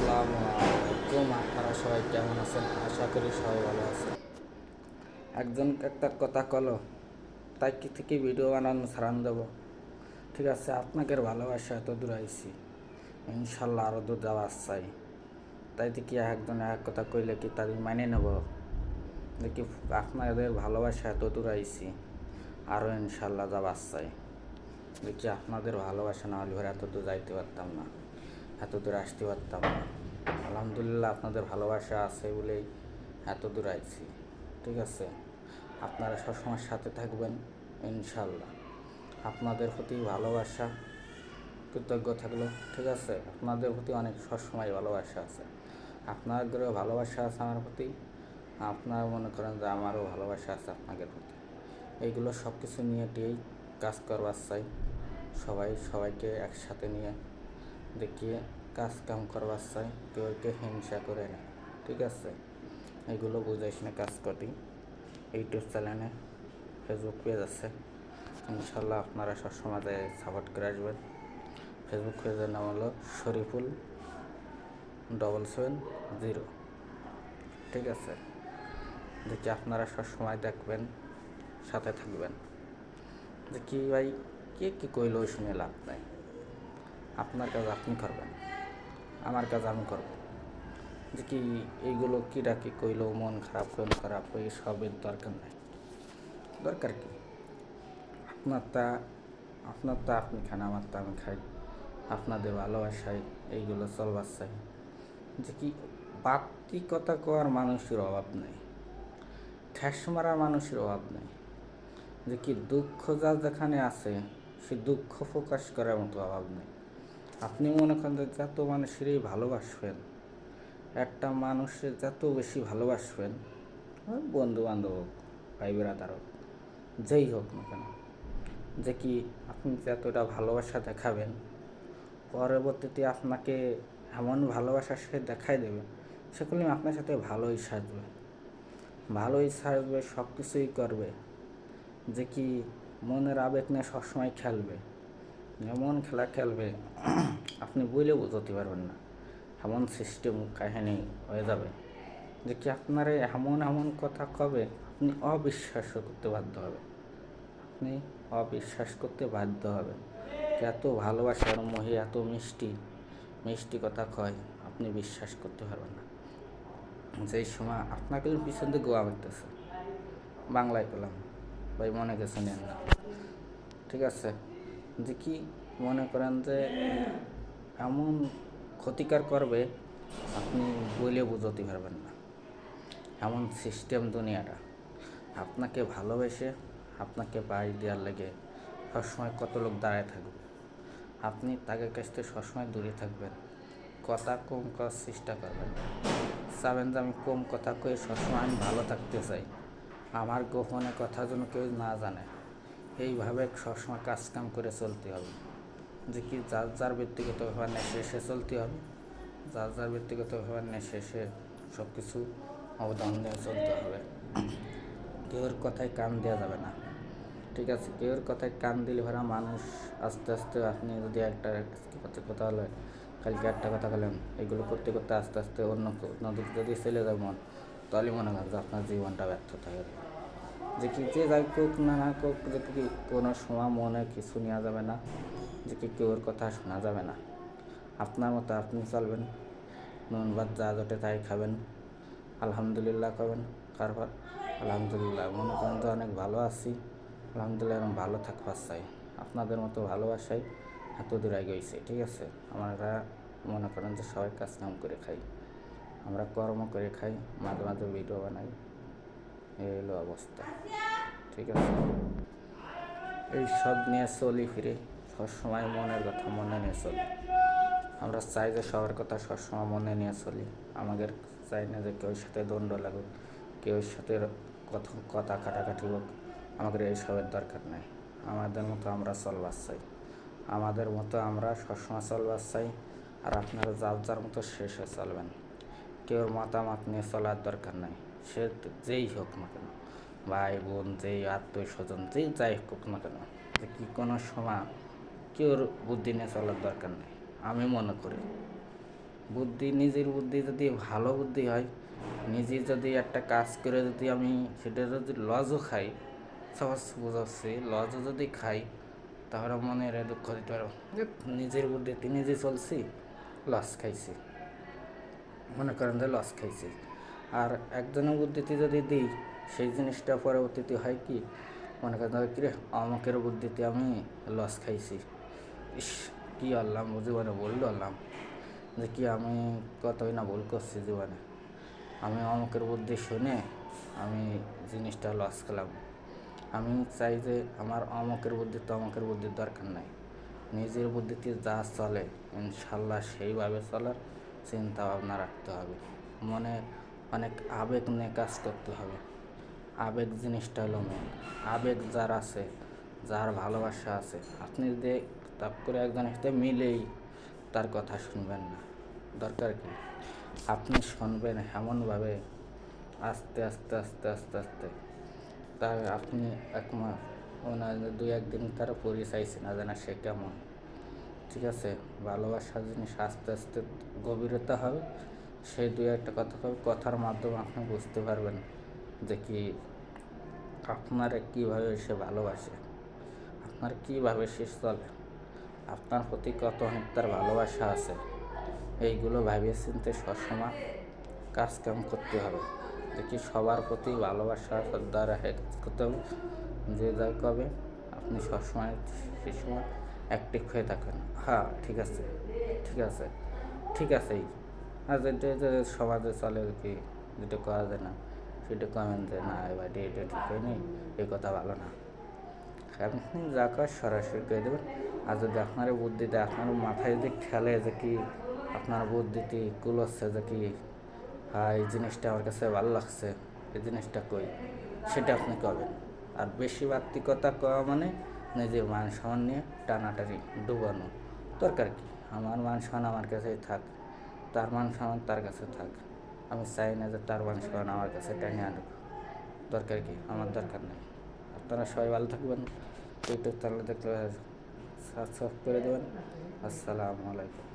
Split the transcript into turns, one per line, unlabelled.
আসসালামু আলাইকুম। আপনারা সবাই কেমন আছেন? আশা করি সবাই ভালো আছেন। একজন একটা কথা কলো, তাই কি থেকে ভিডিও বানানো সারান দেবো? ঠিক আছে, আপনাকে ভালোবাসা এত দূর আইছি। ইনশাল্লাহ আরও দূর যাওয়ার চাই। তাই কি একজন এক কথা কইলে কি তাদের মানে নেব? দেখি আপনাদের ভালোবাসা এত দূর আইছি আরও ইনশাল্লাহ যাওয়ার চাই। দেখি আপনাদের ভালোবাসা না হলে এত দূর যাইতে পারতাম না। এত দূর আসতে পারতাম না। আলহামদুলিল্লাহ আপনাদের ভালোবাসা আছে বলেই এত দূর আইছি, ঠিক আছে? আপনারা সবসময় সাথে থাকবেন ইনশাল্লাহ আপনাদের প্রতি ভালোবাসা, কৃতজ্ঞ থাকল, ঠিক আছে? আপনাদের প্রতি অনেক সবসময় ভালোবাসা আছে। আপনাদেরও ভালোবাসা আছে আমার প্রতি, আপনারা মনে করেন যে আমারও ভালোবাসা আছে আপনাদের প্রতি। এইগুলো সব কিছু নিয়ে টিয়েই কাজ করবার চাই। সবাই সবাইকে একসাথে নিয়ে দেখিয়ে কাজ কাম করবার চাই কেউ কেউ হিংসা করে না, ঠিক আছে? এগুলো বুঝাইস না কাজ করি ইউটিউব চ্যানেলে ফেসবুক পেজ আছে ইনশাল্লাহ আপনারা সবসময় সাপোর্ট করে আসবেন। ফেসবুক পেজের নাম হলো শরীফুল ডবল সেভেন জিরো ঠিক আছে? দেখি আপনারা সবসময় দেখবেন, সাথে থাকবেন। যে কি ভাই, কে কী কইলো শুনে লাভ নাই? আপনার কাজ আপনি করবেন, আমার কাজ আমি করব। যে কি এইগুলো কী ডাকি কইলো, মন খারাপ কোন খারাপ এই সবের দরকার নাই। দরকার কি? আপনার তা আপনার তা আপনি খান, আমার তা আমি খাই। আপনাদের ভালোবাসায় এইগুলো চলবার চাই। যে কি বাড়তি কথা কওয়ার মানুষের অভাব নেই ঠ্যাস মারার মানুষের অভাব নেই। যে কি দুঃখ যা যেখানে আছে, সে দুঃখ প্রকাশ করার মতো অভাব নেই। আপনি মনে করেন যে যত মানুষেরই ভালোবাসবেন, একটা মানুষের যত বেশি ভালোবাসবেন বন্ধু বান্ধব হোক, ভাই বেড়াদার হোক, যেই হোক না কেন, যে কি আপনি যতটা ভালোবাসা দেখাবেন, পরবর্তীতে আপনাকে এমন ভালোবাসা সে দেখাই দেবে, সেগুলি আপনার সাথে ভালোই সাজবে ভালোই সাজবে সব কিছুই করবে, যে কি মনের আবেগ নিয়ে সবসময় খেলবে। এমন খেলা খেলবে, আপনি বইলে বোঝাতে পারবেন না। এমন সিস্টেম কাহিনী হয়ে যাবে যে কি আপনারা এমন এমন কথা কবে আপনি অবিশ্বাস করতে বাধ্য হবে আপনি অবিশ্বাস করতে বাধ্য হবেন। এত ভালোবাসার মহি, এত মিষ্টি মিষ্টি কথা কয়, আপনি বিশ্বাস করতে পারবেন না। যেই সময় আপনাকে পিছন দিয়ে গোয়া মারতেছে, বাংলায় পেলাম ভাই মনে গেছে নেন না। ঠিক আছে? কি মনে করেন যে এমন ক্ষতিকার করবে, আপনি বলে বুঝতে পারবেন না। এমন সিস্টেম দুনিয়াটা। আপনাকে ভালোবেসে আপনাকে বাড়ি দেওয়ার লেগে সবসময় কত লোক দাঁড়ায় থাকবে। আপনি তাকে কাছ থেকে সবসময় দূরে থাকবেন। কথা কম করার চেষ্টা করবেন। চাবেন যে আমি কম কথা কয়ে সবসময় আমি ভালো থাকতে চাই। আমার গোপনে কথা যেন কেউ না জানে। এইভাবে সবসময় কাজকাম করে চলতে হবে। যে কি যার যার ব্যক্তিগত নেই শেষে চলতে হবে। যার যার ব্যক্তিগত নেই শেষে সব কিছু অবদান দিয়ে চলতে হবে। কেউর কথায় কান দেওয়া যাবে না। ঠিক আছে, কেউর কথায় কান দিলে ভাড়া মানুষ আস্তে আস্তে আপনি যদি একটা কথা কথা হলে কালকে একটা কথা বলেন, এগুলো করতে করতে আস্তে আস্তে অন্য নদী যদি চলে যায় মন, তাহলে মনে হয় যে আপনার জীবনটা ব্যর্থ থাকে যে কি যে যাই কোক না না কোক, যে কি কোনো সময় মনে কিছু নেওয়া যাবে না, যে কি কেউর কথা শোনা যাবে না। আপনার মতো আপনি চলবেন, নুন ভাত যা জোটে তাই খাবেন, আলহামদুলিল্লাহ করবেন তারপর আলহামদুলিল্লাহ, মনে করেন যে অনেক ভালো আছি, আলহামদুলিল্লাহ এবং ভালো থাকবার চাই। আপনাদের মতো ভালোবাসাই এত দূর আগে হয়েছে ঠিক আছে? আমরা মনে করেন যে সবাই কাজ কাম করে খাই, আমরা কর্ম করে খাই, মাঝে মাঝে ভিডিও বানাই। এই অবস্থা। ঠিক আছে? এই সব নিয়ে চলি ফিরে। সবসময় মনের কথা মনে নিয়ে চলি। আমরা চাই যে সবার কথা সবসময় মনে নিয়ে চলি। আমাদের চাই না যে কেউ সাথে দণ্ড লাগুক কেউ সাথে কথা কথা কাটাকাটি হোক। আমাদের এইসবের দরকার নেই। আমাদের মতো আমরা চলবার চাই। আমাদের মতো আমরা সবসময় চলবার চাই। আর আপনারা যার যার মতো শেষে চলবেন। কেউর মতামত নিয়ে চলার দরকার নাই। সে যেই হোক না কেন ভাই বোন যেই আত্মীয় স্বজন যেই যাই হোক না কেন যে কি কোনো সময় কেউর বুদ্ধি নিয়ে চলার দরকার নেই আমি মনে করি। বুদ্ধি নিজের বুদ্ধি যদি ভালো বুদ্ধি হয় নিজে যদি একটা কাজ করে যদি আমি সেটা যদি লজও খাই সহজ বুঝাচ্ছি লজও যদি খাই তাহলে মনে এর দুঃখ দিতে পারব। যে নিজের বুদ্ধিতে নিজে চলছি লস খাইছি। মনে করেন যে লস খাইছি। আর একজনের বুদ্ধিতে যদি দিই, সেই জিনিসটা পরবর্তীতে হয় কি? মনে করেন কিরে, অমুকের বুদ্ধিতে আমি লস খাইছি। ইস, কী আল্লাহ জীবনে বলল আল্লাহ যে কি আমি কতই না ভুল করছি জীবনে। আমি অমুকের বুদ্ধি শুনে আমি জিনিসটা লস খেলাম। আমি চাই যে আমার অমুকের বুদ্ধি তো অমুকের বুদ্ধির দরকার নাই। নিজের বুদ্ধিতে যা চলে, ইনশাল্লাহ সেইভাবে চলার চিন্তা ভাবনা রাখতে হবে। মনে অনেক আবেগ নিয়ে কাজ করতে হবে। আবেগ জিনিসটা হলো মেন আবেগ যার আছে, যার ভালোবাসা আছে, আপনি যদি তাপ করে একজনের সাথে মিলেই তার কথা শুনবেন না। দরকার কি? আপনি শুনবেন এমনভাবে আস্তে আস্তে আস্তে আস্তে আস্তে। তার আপনি এক মাস ওনার দুই একদিন তার পরিচয় না জানা সে কেমন। ঠিক আছে? ভালোবাসার জিনিস আস্তে আস্তে গভীরতা হবে। সেই দুই একটা কথা কথার মাধ্যমে আপনি বুঝতে পারবেন যে কি আপনারা কীভাবে সে ভালোবাসে, আপনার কীভাবে সে চলে, আপনার প্রতি কত তার ভালোবাসা আছে, এইগুলো ভাবিয়ে চিনতে সবসময় কাজ কাম করতে হবে। যে দেখি সবার প্রতি ভালোবাসা, শ্রদ্ধা রেখে, করতে হবে। যে যা কবে আপনি সবসময় সেই সময় অ্যাক্টিভ হয়ে থাকেন হ্যাঁ ঠিক আছে ঠিক আছে, ঠিক আছেই আর যেটা যে সমাজে চলে আর কি যেটা করা যায় না। সেটা কমেন যে না, এবার এটা ঠিক হয়নি এই কথা ভালো না। আপনি যা কাজ সরাসরি করে দেবেন। আর যদি আপনার বুদ্ধিতে আপনার মাথায় যদি খেলে যে কি, আপনার বুদ্ধিতে কুল হচ্ছে যে কি হ্যাঁ এই জিনিসটা আমার কাছে ভালো লাগছে, এই জিনিসটা কই? সেটা আপনি করবেন আর বেশি বাত্তিকতা কওয়া মানে নিজের মান সম্মান নিয়ে টানাটানি, ডুবানো। দরকার কি? আমার মান সম্মান আমার কাছেই থাক। তার মাংস আমার তার কাছে থাক। আমি চাই না যে তার মাংস আমার কাছে টেনে আনুক। দরকার কি? আমার দরকার নেই। আপনারা সবাই ভালো থাকবেন। ইউটিউব চ্যানেল দেখলে সাবস্ক্রাইব করে দেবেন। আসসালামু আলাইকুম.